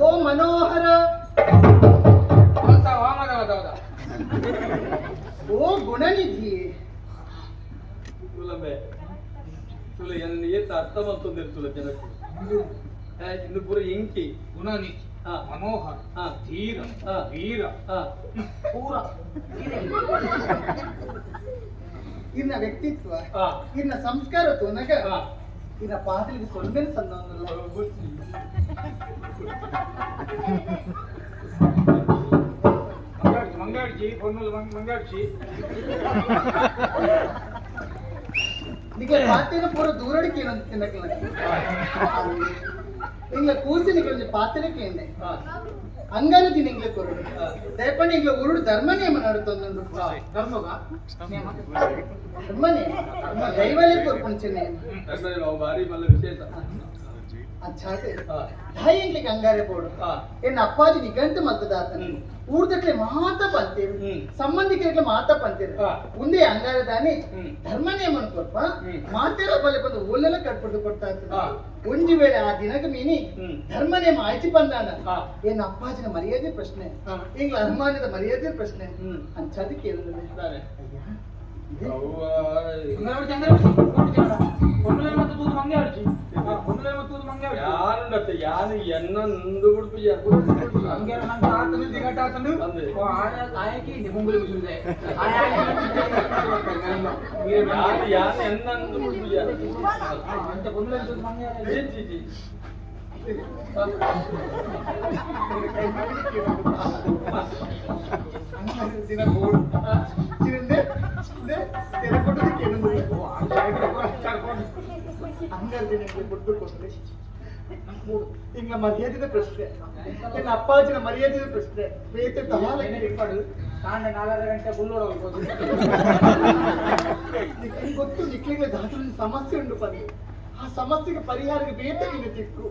ಓ ಮನೋಹರ ಓ ಗುಣನಿಧಿ ತುಲಂಬೆ. ತುಲ ಎನ್ನ ಏತ ಅರ್ಥ ಮಾಡ್ತಂದಿರು ತುಲ ಜನಕ್ಕೆ? ಇದು ಪುರ ಇಂಕಿ. ಗುಣನಿಧಿ ಮನೋಹರ ಧೀರ ವೀರ. ಪೂರ. ಇನ್ನ ವ್ಯಕ್ತಿತ್ವ ಇನ್ನ ಸಂಸ್ಕಾರ ತೋನಗ ಇನ್ನ ಪಾತ್ರಿಗೆ ಸೊಲ್ಮೇಲೆ ಸನ್ನವನ್ನಲ್ಲ ಮಂಗಾಡ್ಜಿ ಪೊನ್ನಲ್ ಮಂಗಾಡ್ಜಿ. ನಿಮಗೆ ಪಾತಿನ ಪೂರ ದೂರಡಿಕೆ ಏನಂತ ತಿನ್ನಕ್ಕೆ ಇಂಗ್ಲ ಕೂಸಿನಿಗೆ ಒಂದು ಪಾತಿನಕ್ಕೆ ಎಣ್ಣೆ ಹಾ. ಅಂಗನ ದಿನ ಇಂಗ್ಲ ಕೊರಡು ದಯಪಂಡ ಇಂಗ್ಲ ಉರುಡು ಧರ್ಮ ನಿಯಮ ನಡುತ್ತೊಂದು ಧರ್ಮಗ? ಧರ್ಮ. ನಿಯಮ? ದೈವಲೇ ಕೊರ್ಪುಣ ಚೆನ್ನೆ. ಭಾರಿ ಮಲ್ಲ ವಿಶೇಷ. ಅಚ್ಚಾತೆ ಹಾ ಧಾಯಿ ಇಂಗ್ಲಿಗೆ ಅಂಗಾರೆ ಬೋಡು ಎನ್ನ ಅಪ್ಪಾಜಿ ನಿಗಂಟ ಮತದಾತನ ಹ್ಮ್. ಊರ್ದಕ್ಲೆ ಮಾತ ಪಂತೇರು. ಸಂಬಂಧಿಕರಿಗೆ ಮಾತ ಪಂತೇರು. ಮುಂದೆ ಅಂಗಾರ ದಾನಿ. ಧರ್ಮ ನಿಯಮನ ಕೊಲ್ಪ. ಮಾತೇರ ಬಲೆ ಬಂದು ಓಲೆಲ್ಲ ಕಟ್ಬಿಟ್ಟು ಕೊಡ್ತಾ ಇರ್ತದೆ. ಒಂಜಿ ವೇಳೆ ಆ ದಿನಕ್ಕೆ ಮೀನಿ. ಧರ್ಮ ನೇಮ ಆಯ್ತು ಬಂದಾನ. ಏನ್ ಅಪ್ಪಾಜಿನ ಮರ್ಯಾದೆ ಪ್ರಶ್ನೆ. ಇಂಗ್ಲ ಅನುಮಾನದ ಮರ್ಯಾದೆ ಪ್ರಶ್ನೆ ಹ್ಮ್. ಅಂಚದು ಕೇಳಿದ್ರೆ ಕತೆ ಯಾನು ಎನ್ನ ನಂದು ಬಿಡ್ಬಿಯ ಹಂಗಾರ ನನ್ನ ತಾತನು ದಿಗಟಾತನು ಆಯಕಿ ನಿಮುಂಗುಲಿ ಮುಸುಂದೆ ಯಾನು ಯಾನು ಎನ್ನ ನಂದು ಬಿಡ್ಬಿಯ ಅಂತ ಬಂದ್ರೆ ಮಂಗ್ಯ ಜಿ ಜಿ ಜಿ ದಿನ ಗೋಲ್ ಇರಂದೆ ಇದೆ ತೆರೆ ಕೊಟ್ಟದಕ್ಕೆ ಏನು ಹಂಗಾರ ದಿನಕ್ಕೆ ಬಿಟ್ಟು ಕೊಟ್ಟೆ ಕೊಟ್ರೆ ನಮ್ಮ ಮರ್ಯಾದಿನ ಪ್ರಶ್ನೆ. ಏನ್ ಅಪ್ಪಾಜಿನ ಮರ್ಯಾದಿನ ಪ್ರಶ್ನೆ. ತಮಾಲ ಇಪ್ಪಡು ಸಾಂಡೆ ನಾಲ್ಕು ಗಂಟೆ ಬುಲ್ಲೋಡ ಹೋಗ್ಬೋದು. ನಿಕ್ಲಿಗೆ ಗೊತ್ತು ನಿಕ್ಲಿಗೆ ದಾಟಲು ಸಮಸ್ಯೆ ಉಂಟು ಪರಿ. ಆ ಸಮಸ್ಯೆಗೆ ಪರಿಹಾರಕ್ಕೆ ಬೇತಕ್ಕಿನ ತಿಕ್ಕು.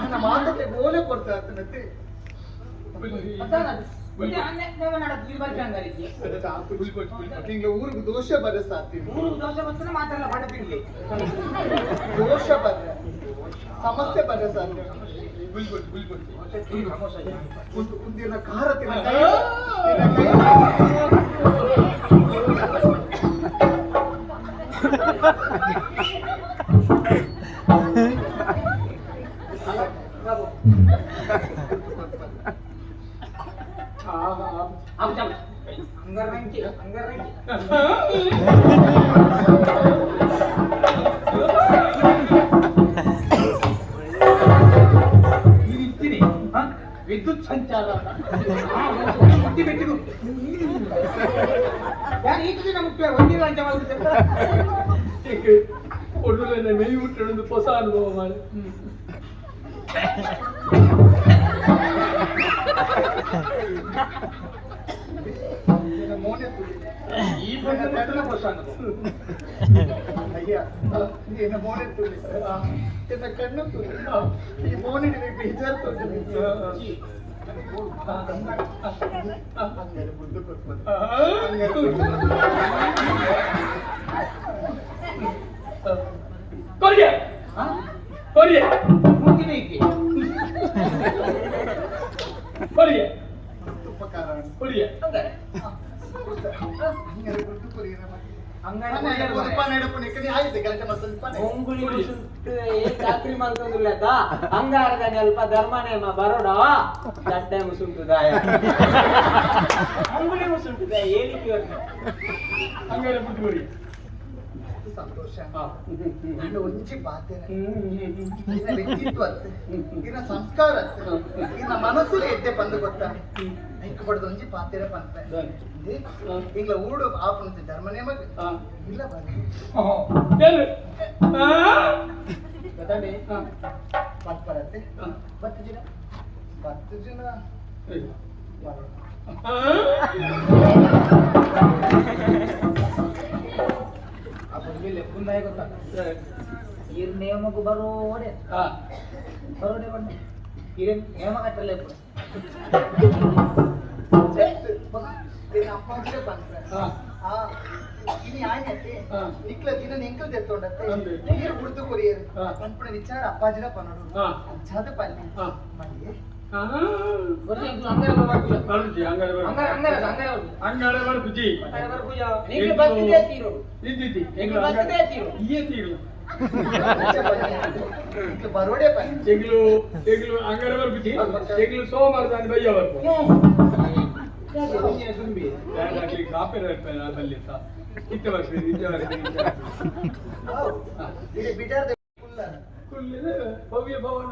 ನನ್ನ ಮಾತಕ್ಕೆ ಬೋಲೆ ಕೊಡ್ತಾ ಇರ್ತನತ್ತೆ ನಿಂಗೆ ಊರಿಗೆ ದೋಷ ಬರ ಸಾಧ್ಯ ದೋಷ ಬರ. ಸಮಸ್ಯೆ ಬರ ಸಾಧ್ಯ ಒಂದು ಒಂದಿನ ಕಾರ ತಿನ್ನ ಕೈ ತಿನ್ನ ಯಾರು ಈ ದಿನ ಮುಖ್ಯ ಒಂದಿನ ಅಂಚೆ ಮಾಡ್ಬಿಡ್ತಾರೆ ಒಳ್ಳೆ ಮೇಯಿ ಬಿಟ್ಟು ಹೊಸ ಅನುಭವ ಮಾಡಿ ನಿನ್ನ ಮೋನೆ ತುಳಿ. ಈ ಬಂದ ಕಟ್ಟಲ ಹೊಸ ಅನುಭವ ಅಯ್ಯ ನಿನ್ನ ಮೋನೆ ತುಳಿ ನಿನ್ನ ಚಾಕ್ರಿ ಮಾಡ್ಕೊಂಡ್ರಲ್ಲ ಅಂಗಾರದಲ್ಲಿ ಅಲ್ಪ ಧರ್ಮ ನೇಮ ಬರೋಡ ಗಡ್ಡೆ ಮುಸುಂಟು ದಾಯ ಅಂಗುಳಿ ಮುಸುಂಟು ದಾಯ ಹೇಳಿಕೆ ಹಂಗಾರೆ ಬಿಟ್ಟು ಸಂತೋಷ. ನಾನು ಒಂಚಿ ಹ್ಮ್. ಇನ್ನ ವ್ಯಕ್ತಿತ್ವ ಸಂಸ್ಕಾರ ಇನ್ನ ಮನಸ್ಸಲ್ಲಿ ಎದ್ದೆ ಬಂದು ಗೊತ್ತ? ಐಕ್ ಬಡ್ದು ಒಂಜಿ ಪಾತೇರ ಪಂತೆ. ಇಂಗ್ಲ ಊಡು ಆಪುಂತ ಧರ್ಮ ನೇಮ ಇಲ್ಲ ಬಂದು. ಪಂಪರತ್ತೆ ಹಾ. ಬತ್ತು ಜನ. ಬತ್ತು ಜನ. ಬರೋಣ. ಇಲ್ಲಿ ಕುಂದಾಯ ಗೊತ್ತಾ? ಇರ್ ನಿಯಮಕ್ಕೆ ಬರೋ ಓಡೆ ಹಾ. ಬರೋಡೆ ಬಣ್ಣ ಇರ ನಿಯಮ ಕಟ್ಟಲೆ ಅಪ್ಪ ಅಂದ್ರೆ ಬಂದ್ರೆ ಹಾ. ಇದು ಯಾಕೆ ನಿಕ್ಲ ದಿನ ನೆಂಕಲ್ ತೆತ್ತೊಂಡತ್ತೆ ನೀರು ಉಡ್ದು ಕೊರಿಯರು. ಅನ್ಪಣ ವಿಚಾರ ಅಪ್ಪಾಜಿನ ಪನ್ನೋಡು ಅಜ್ಜಾದ ಪಲ್ಲಿ ಮಲ್ಲಿ ಆ? వచ్చి ఇంట్లో అందరూ వరకు ಬರುಜಿ, ಹಂಗಾರೆ ಬರು. అందరూ అందరూ అందరూ వరకు ಹಂಗಾರೆ ಬರು ಬುಜ್ಜಿ. అందరూ వరకు నీకు బతిదే తీరు ಇದ್ದಿದ್ದಿ. నీకు ಹೆಂಗ್ಳು ಹಂಗಾರೆ- బతిదే తీరు ಇಯ್ಯೇ ತೀರು. ಇಟ್ಲು ಬರೋಡೆ ಪಲ್ಲಿ ಹೆಂಗ್ಳು ಹೆಂಗ್ಳು ಹಂಗಾರೆ ಬರು ಬುಜ್ಜಿ. ಹೆಂಗ್ಳು ಸೋಮವಾರ ದಾನಿ ಬಯ್ಯ ಬರ್ಕು. ಹಾಗಾಗಿ ಕಾಪಿ ಇರ್ತಾರೆ ಅದಲ್ಲಿ ಅಂತ. ಇತ್ತ ವರ್ಷ ನಿಜ ವರ್ಷ ನಿಜ. ಇದು ಬಿಡಾರ್ದೆ ಫುಲ್ಲ ಕುಳ್ಳಿದೆ ಭವ್ಯ ಭವನ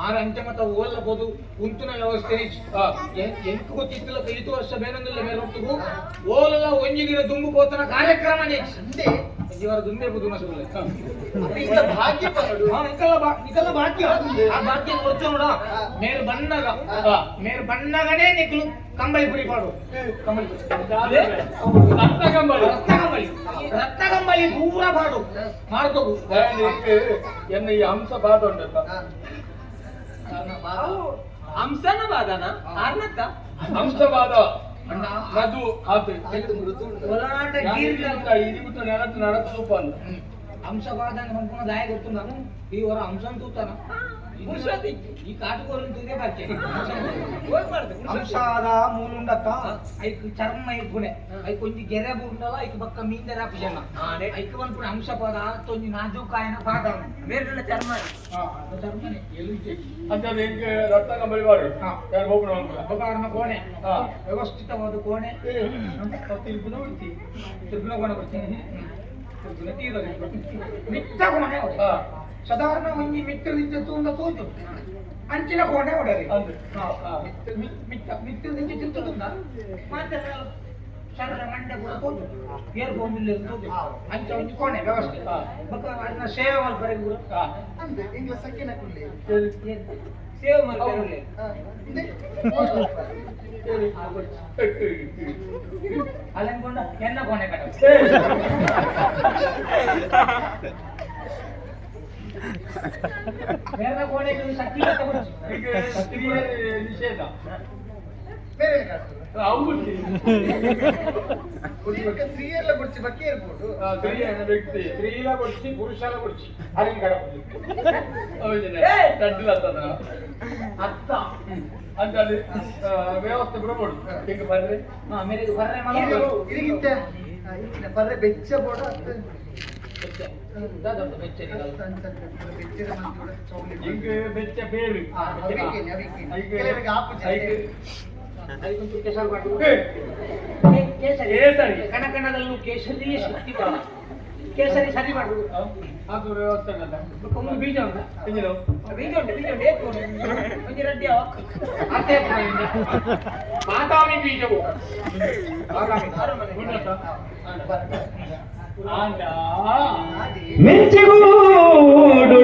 ಆರಂಚ ಮತ ಓಲ್ಲಬಹುದು ಕುಂತಿನ ವ್ಯವಸ್ಥೆ ಎಂಟು ಗೊತ್ತಿತ್ತಿಲ್ಲ ಐದು ವರ್ಷ ಬೇನೊಂದಿಲ್ಲ ಮೇಲೆ ಹೊತ್ತಿಗೂ ಓಲಲ್ಲ ಒಂಜಿಗಿನ ದುಂಬು ಪೋತನ ಕಾರ್ಯಕ್ರಮ ಅಂದೆ ಇವರ ದುಂಬೆ ಬುದು ಮಸೂಲೆ ಭಾಗ್ಯ ನಿಕಲ ನಿಕಲ ಭಾಗ್ಯ. ಆ ಭಾಗ್ಯ. ಕೊಡ್ತು ನೋಡ. ಮೇಲ್ ಬಣ್ಣಗ ಮೇಲ್ ಬಣ್ಣಗನೇ ನಿಕ್ಲು. ಕಂಬಳಿ ಪುರಿ ಪಾಡು. ಕಂಬಳಿ ರಕ್ತ ಕಂಬಳಿ ರಕ್ತ ಕಂಬಳಿ ರಕ್ತ ಕಂಬಳಿ ಪೂರ ಪಾಡು. ಮಾಡ್ಕೋಬೇಕು ಎನ್ನ ಈ ಅಂಶ ಬಾಧ ಉಂಟಲ್ಲ. ಹಂಸನ ಬಾಧನ ಅರ್ಣತ್ತ ಹಂಸವಾದ ಅದು ಆತು ಒಳನಾಟ ಇರಿಬಿಟ್ಟು ನೆಲತ್ತು ನಡತು ಹಂಸವಾದ ಅನುಕೂಲದಾಯ ಗೊತ್ತು ನಾನು. ಈ ವರ ಹಂಸನ್ ತೂತಾನ ಈ ಕಾಟಗೋರು ಇಂದೆ ಬರ್ತೈ ಹೋಯ್ತಾ ಐಕ್ ಚರ್ಮೈ ಇಗ್ುನೇ ಐಕ್ ಕೊಂಚ ಗೆರೆಬೂಂಡಲ ಐಕ್ ಬಕಮಿ ಇಂದರ ಅಪಜನ ಹಾನೆ 1.1 ಅಂಶಪದಾ ತೊಂದು ನಾಜೂಕಾಯನ ಫಾಗಾವು ಮೇರೆಲ್ಲ ಚರ್ಮೈ. ಹಾ ಅದು ಅದು ಅದಾ ಬೇಕ ರಕ್ತ กำ ಳিবার ಯಾರು ಹೋಗ್ನೋ ಆಪಾರನ કોಣೆ ವ್ಯವಸ್ಥಿತವಾದ કોಣೆ ಸಂಪತ್ತಿ ಇಗ್ನು ಹೋಯ್ತಿ ಸುಗ್ನ ಗುಣ ಬರ್ತಿ ಸುಗ್ನತಿ ಇರಲಿ ಸಾಧಾರಣ ಒಂಜಿ ಮಿತ್ರದಿಂದ ತೂಂದ ತೋಜು ಅಂಚಿನ ಕೋಣೆ ಅಂದೆ. ಹಾ. ಮಿತ್ತ ಮಿತ್ರದಿಂದ ತಿಂತುಂದ ಮಾತ್ರ ಸರಳ ಮಂಡೆ ಕೂಡ ತೋಜು ಏರ್ ಬೋಮಿಲ್ಲ ಅಂಚ ಒಂಜಿ ಕೋಣೆ ವ್ಯವಸ್ಥೆ. ಹಾ. ಬಕ್ಕ ಅದನ್ನ ಸೇವೆ ಮಲ್ಪರೆ ಕೂಡ ಹಾ. ಅಂದೆ ಇಂಗ್ಲ ಸಕ್ಕಿನ ಕುಳ್ಳಿ. ಸೇವೆ ಮಲ್ಪರೆ ಅಲ್ಲಂಕೊಂಡ ಎನ್ನ ಕೋಣೆ ಕಟ್ಟ ನಿಷೇಧ ಸ್ತ್ರೀಯೆಲ್ಲ ಗುಡ್ಸಿ ಬಕ್ಕೆ ಇರ್ಬೋದು ವ್ಯಕ್ತಿ ಸ್ತ್ರೀಲ ಕೊಡ್ಸಿ ಪುರುಷಲ ಕೊಡ್ಸಿ ಕಡೆ ತಡ್ಡಿಲ್ಲ ಅಂತದ ಅತ್ತ ಅಂತ ಅಲ್ಲಿ ವ್ಯವಸ್ಥೆ ಹಿಂಗ ಇರಿಗಿತ್ತೆ. ಬರ್ರೆ ಬೆಚ್ಚ ಬೋಡ ಕಣಕಣದಲ್ಲೂ ಕೇಸರಿ ಶಕ್ತಿ ಕೇಸರಿ ಸರಿ ಮಾಡುದು ವ್ಯವಸ್ಥೆ ಅಲ್ಲ ಒಂದು ಬೀಜ ಉಂಟು. ಬೀಜ ಉಂಟು ಬೀಜ ಉಂಟು. ಏಕ್? ಒಂಜಿ ರಡ್ಡಿ ಅತ್ತೆ ಬಾದಾಮಿ ಬೀಜವು. ಬಾದಾಮಿ. మెంచగూడు